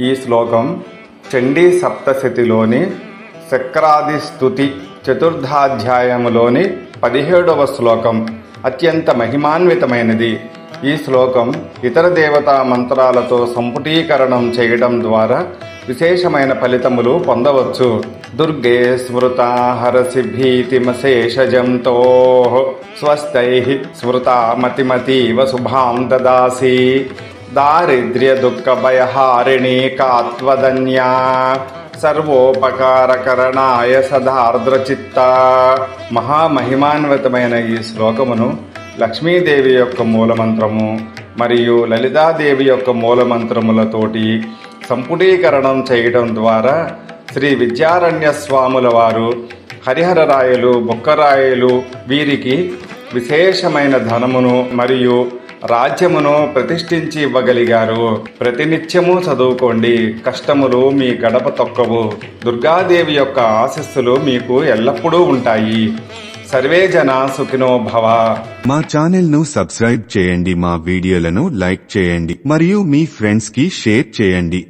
ఈ శ్లోకం చండీ సప్తశతిలోని శక్రాది స్థుతి చతుర్థాధ్యాయములోని పదిహేడవ శ్లోకం అత్యంత మహిమాన్వితమైనది. ఈ శ్లోకం ఇతర దేవతా మంత్రాలతో సంపుటీకరణం చేయడం ద్వారా విశేషమైన ఫలితములు పొందవచ్చు. దుర్గే స్మృతా హరసి భీతిమశేషజంతో స్వస్థై స్మృతా మతిమతీవ శుభాం దదాసి దారిద్ర్య దుఃఖ భయహారిణి కాత్వదన్యా సర్వోపకారకరణాయ సదార్ద్రచిత్త మహామహిమాన్వితమైన ఈ శ్లోకమును లక్ష్మీదేవి యొక్క మూలమంత్రము మరియు లలితాదేవి యొక్క మూలమంత్రములతోటి సంపుటీకరణం చేయడం ద్వారా శ్రీ విద్యారణ్య స్వాముల వారు హరిహరరాయలు బొక్కరాయలు వీరికి విశేషమైన ధనమును మరియు రాజ్యమును ప్రతిష్ఠించి ఇవ్వగలిగారు. ప్రతినిత్యము చదువుకోండి. కష్టములు మీ గడప తొక్కవు. దుర్గాదేవి యొక్క ఆశస్సులు మీకు ఎల్లప్పుడూ ఉంటాయి. సర్వే జన సుఖినో భవ. మా ఛానల్ను సబ్స్క్రైబ్ చేయండి. మా వీడియోలను లైక్ చేయండి. మరియు మీ ఫ్రెండ్స్కి షేర్ చేయండి.